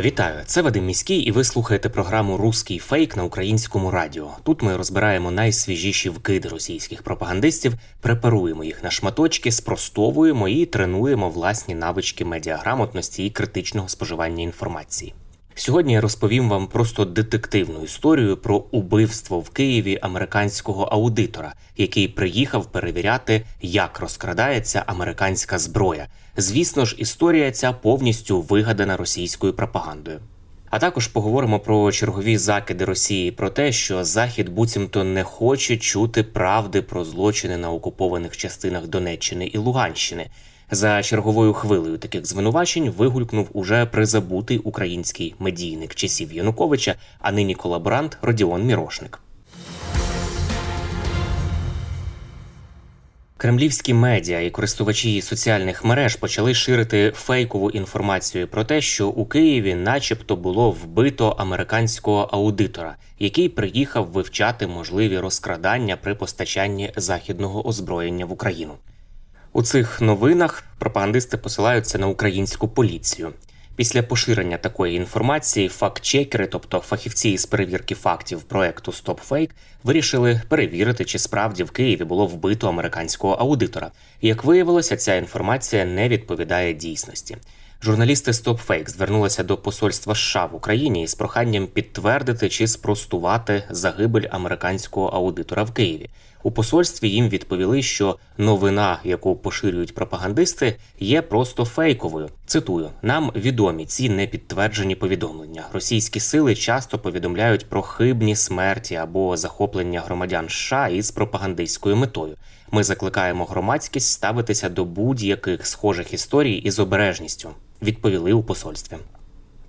Вітаю, це Вадим Міський, і ви слухаєте програму Руський фейк на українському радіо. Тут ми розбираємо найсвіжіші вкиди російських пропагандистів, препаруємо їх на шматочки, спростовуємо і тренуємо власні навички медіаграмотності і критичного споживання інформації. Сьогодні я розповім вам просто детективну історію про убивство в Києві американського аудитора, який приїхав перевіряти, як розкрадається американська зброя. Звісно ж, історія ця повністю вигадана російською пропагандою. А також поговоримо про чергові закиди Росії про те, що Захід буцімто не хоче чути правди про злочини на окупованих частинах Донеччини і Луганщини. За черговою хвилею таких звинувачень вигулькнув уже призабутий український медійник часів Януковича, а нині колаборант Родіон Мірошник. Кремлівські медіа і користувачі соціальних мереж почали ширити фейкову інформацію про те, що у Києві, начебто, було вбито американського аудитора, який приїхав вивчати можливі розкрадання при постачанні західного озброєння в Україну. У цих новинах пропагандисти посилаються на українську поліцію. Після поширення такої інформації факт-чекери, тобто фахівці із перевірки фактів проекту StopFake, вирішили перевірити, чи справді в Києві було вбито американського аудитора. Як виявилося, ця інформація не відповідає дійсності. Журналісти StopFake звернулися до посольства США в Україні із проханням підтвердити чи спростувати загибель американського аудитора в Києві. У посольстві їм відповіли, що новина, яку поширюють пропагандисти, є просто фейковою. Цитую: нам відомі ці непідтверджені повідомлення. Російські сили часто повідомляють про хибні смерті або захоплення громадян США із пропагандистською метою. Ми закликаємо громадськість ставитися до будь-яких схожих історій із обережністю. Відповіли у посольстві.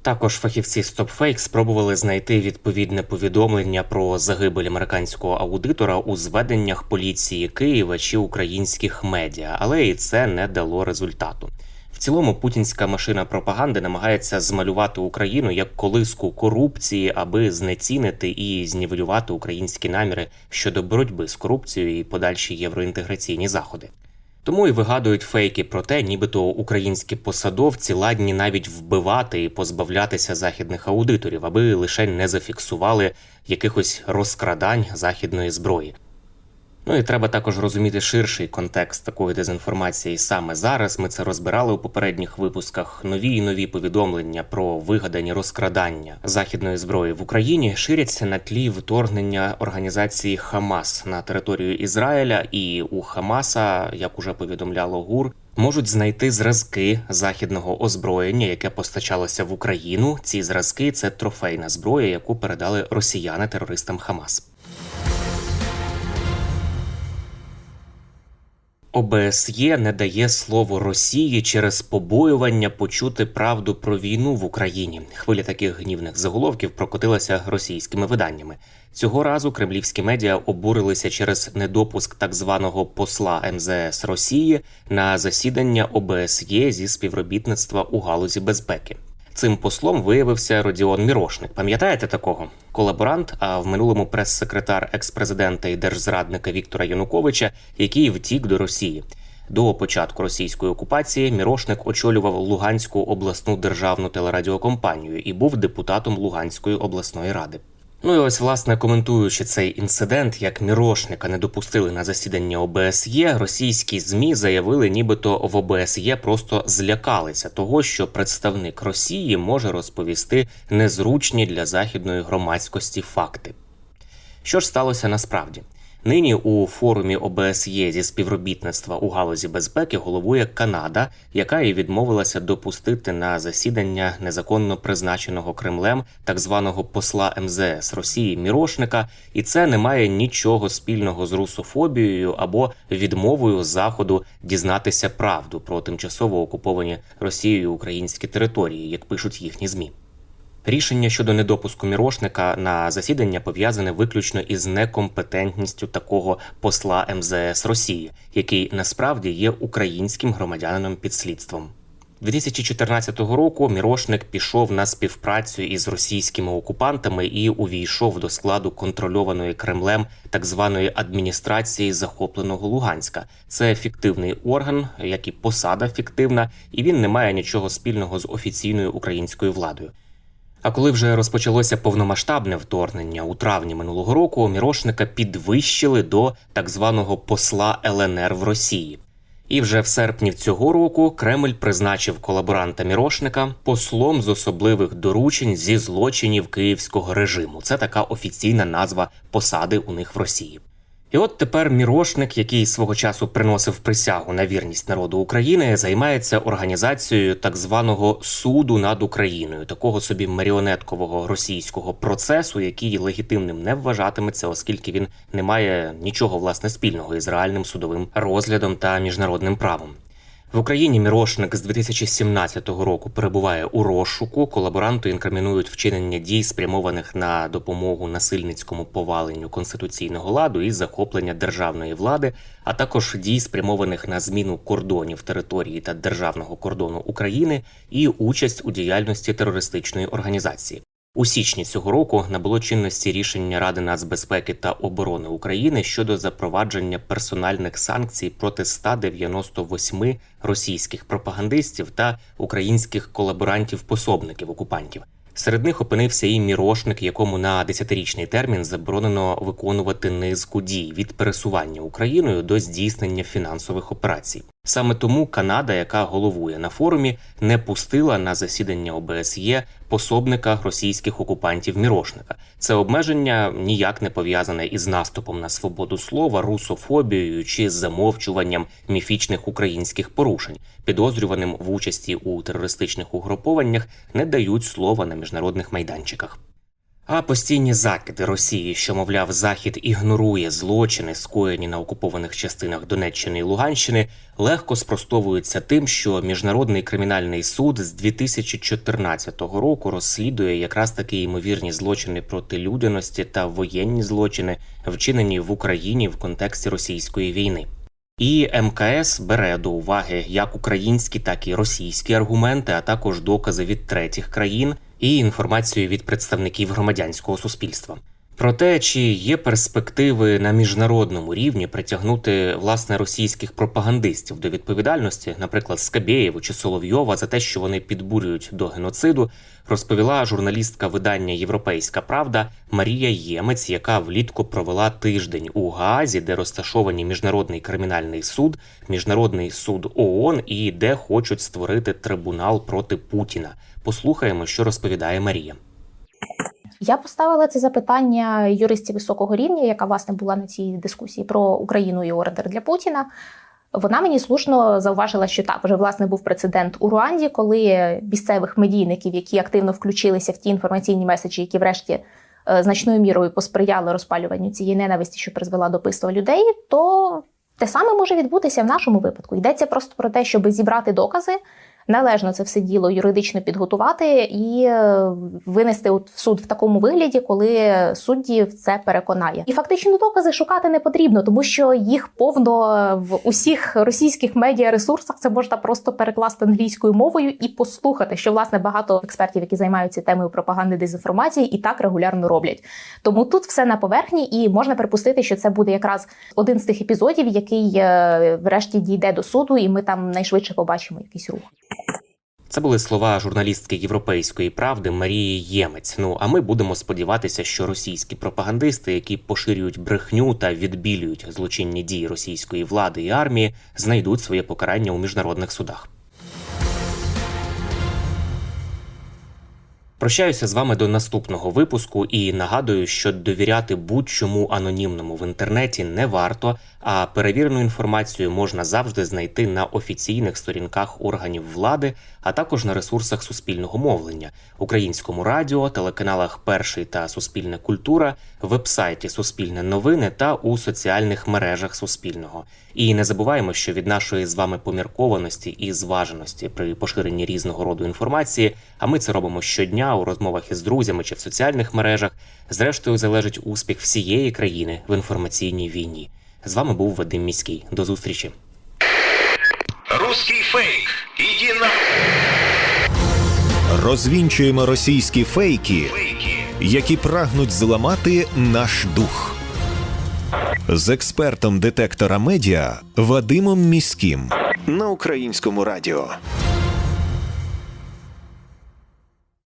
Також фахівці StopFake спробували знайти відповідне повідомлення про загибель американського аудитора у зведеннях поліції Києва чи українських медіа, але і це не дало результату. В цілому путінська машина пропаганди намагається змалювати Україну як колиску корупції, аби знецінити і знівелювати українські наміри щодо боротьби з корупцією і подальші євроінтеграційні заходи. Тому і вигадують фейки про те, нібито українські посадовці ладні навіть вбивати і позбавлятися західних аудиторів, аби лише не зафіксували якихось розкрадань західної зброї. Ну і треба також розуміти ширший контекст такої дезінформації саме зараз. Ми це розбирали у попередніх випусках. Нові і нові повідомлення про вигадані розкрадання західної зброї в Україні ширяться на тлі вторгнення організації Хамас на територію Ізраїля, і у Хамаса, як уже повідомляло ГУР, можуть знайти зразки західного озброєння, яке постачалося в Україну. Ці зразки це трофейна зброя, яку передали росіяни терористам Хамас. ОБСЄ не дає слово Росії через побоювання почути правду про війну в Україні. Хвиля таких гнівних заголовків прокотилася російськими виданнями. Цього разу кремлівські медіа обурилися через недопуск так званого посла МЗС Росії на засідання ОБСЄ зі співробітництва у галузі безпеки. Цим послом виявився Родіон Мірошник. Пам'ятаєте такого? Колаборант, а в минулому прес-секретар екс-президента і держзрадника Віктора Януковича, який втік до Росії. До початку російської окупації Мірошник очолював Луганську обласну державну телерадіокомпанію і був депутатом Луганської обласної ради. Ну і ось, власне, коментуючи цей інцидент, як Мірошника не допустили на засідання ОБСЄ, російські змі заявили, нібито в ОБСЄ просто злякалися того, що представник Росії може розповісти незручні для західної громадськості факти. Що ж сталося насправді? Нині у форумі ОБСЄ зі співробітництва у галузі безпеки головує Канада, яка і відмовилася допустити на засідання незаконно призначеного Кремлем так званого посла МЗС Росії Мірошника, і це не має нічого спільного з русофобією або відмовою заходу дізнатися правду про тимчасово окуповані Росією українські території, як пишуть їхні змі. Рішення щодо недопуску мірошника на засідання пов'язане виключно із некомпетентністю такого посла МЗС Росії, який насправді є українським громадянином під слідством. 2014 року Мірошник пішов на співпрацю із російськими окупантами і увійшов до складу контрольованої Кремлем так званої адміністрації захопленого Луганська. Це фіктивний орган, як і посада фіктивна, і він не має нічого спільного з офіційною українською владою. А коли вже розпочалося повномасштабне вторгнення у травні минулого року, Мірошника підвищили до так званого посла ЛНР в Росії. І вже в серпні цього року Кремль призначив колаборанта Мірошника послом з особливих доручень зі злочинів київського режиму. Це така офіційна назва посади у них в Росії. І от тепер Мірошник, який свого часу приносив присягу на вірність народу України, займається організацією так званого суду над Україною, такого собі маріонеткового російського процесу, який легітимним не вважатиметься, оскільки він не має нічого власне спільного із реальним судовим розглядом та міжнародним правом. В Україні Мірошник з 2017 року перебуває у розшуку. Колаборанту інкримінують вчинення дій, спрямованих на допомогу насильницькому поваленню конституційного ладу і захоплення державної влади, а також дій, спрямованих на зміну кордонів території та державного кордону України і участь у діяльності терористичної організації. У січні цього року набуло чинності рішення Ради нацбезпеки та оборони України щодо запровадження персональних санкцій проти 198 російських пропагандистів та українських колаборантів-пособників окупантів. Серед них опинився і мірошник, якому на 10-річний термін заборонено виконувати низку дій від пересування Україною до здійснення фінансових операцій. Саме тому Канада, яка головує на форумі, не пустила на засідання ОБСЄ пособника російських окупантів мірошника. Це обмеження ніяк не пов'язане із наступом на свободу слова, русофобією чи замовчуванням міфічних українських порушень. Підозрюваним в участі у терористичних угрупованнях не дають слова на міжнародних майданчиках. А постійні закиди Росії, що мовляв, Захід ігнорує злочини, скоєні на окупованих частинах Донеччини і Луганщини, легко спростовуються тим, що міжнародний кримінальний суд з 2014 року розслідує якраз такі ймовірні злочини проти людяності та воєнні злочини, вчинені в Україні в контексті російської війни. І МКС бере до уваги як українські, так і російські аргументи, а також докази від третіх країн і інформацію від представників громадянського суспільства. Про те, чи є перспективи на міжнародному рівні притягнути власне російських пропагандистів до відповідальності, наприклад, Скабєєву чи Соловйова, за те, що вони підбурюють до геноциду, розповіла журналістка видання Європейська Правда Марія Ємець, яка влітку провела тиждень у Гаазі, де розташовані міжнародний кримінальний суд, міжнародний суд ООН і де хочуть створити трибунал проти Путіна. Послухаємо, що розповідає Марія. Я поставила це запитання юристі високого рівня, яка власне була на цій дискусії про Україну і ордер для Путіна. Вона мені слушно зауважила, що так вже власне був прецедент у Руанді, коли місцевих медійників, які активно включилися в ті інформаційні меседжі, які врешті е, значною мірою посприяли розпалюванню цієї ненависті, що призвела до пиства людей, то те саме може відбутися в нашому випадку. Йдеться просто про те, щоб зібрати докази, належно це все діло юридично підготувати і е, винести в суд в такому вигляді, коли судді це переконає. І фактично докази шукати не потрібно, тому що їх повно в усіх російських медіаресурсах. Це можна просто перекласти англійською мовою і послухати, що власне багато експертів, які займаються темою пропаганди дезінформації, і так регулярно роблять. Тому тут все на поверхні, і можна припустити, що це буде якраз один з тих епізодів, який е, врешті дійде до суду, і ми там найшвидше побачимо якийсь рух. Це були слова журналістки Європейської правди Марії Ємець. Ну а ми будемо сподіватися, що російські пропагандисти, які поширюють брехню та відбілюють злочинні дії російської влади і армії, знайдуть своє покарання у міжнародних судах. Прощаюся з вами до наступного випуску і нагадую, що довіряти будь-чому анонімному в інтернеті не варто, а перевірену інформацію можна завжди знайти на офіційних сторінках органів влади, а також на ресурсах суспільного мовлення, українському радіо, телеканалах Перший та Суспільна культура, вебсайті Суспільне новини та у соціальних мережах Суспільного. І не забуваємо, що від нашої з вами поміркованості і зваженості при поширенні різного роду інформації, а ми це робимо щодня у розмовах із друзями чи в соціальних мережах, зрештою залежить успіх всієї країни в інформаційній війні. З вами був Вадим Міський. До зустрічі. Русский фейк. Иди на Розвінчуємо російські фейки, фейки. які прагнуть зламати наш дух. З експертом детектора медіа Вадимом Міським на українському радіо.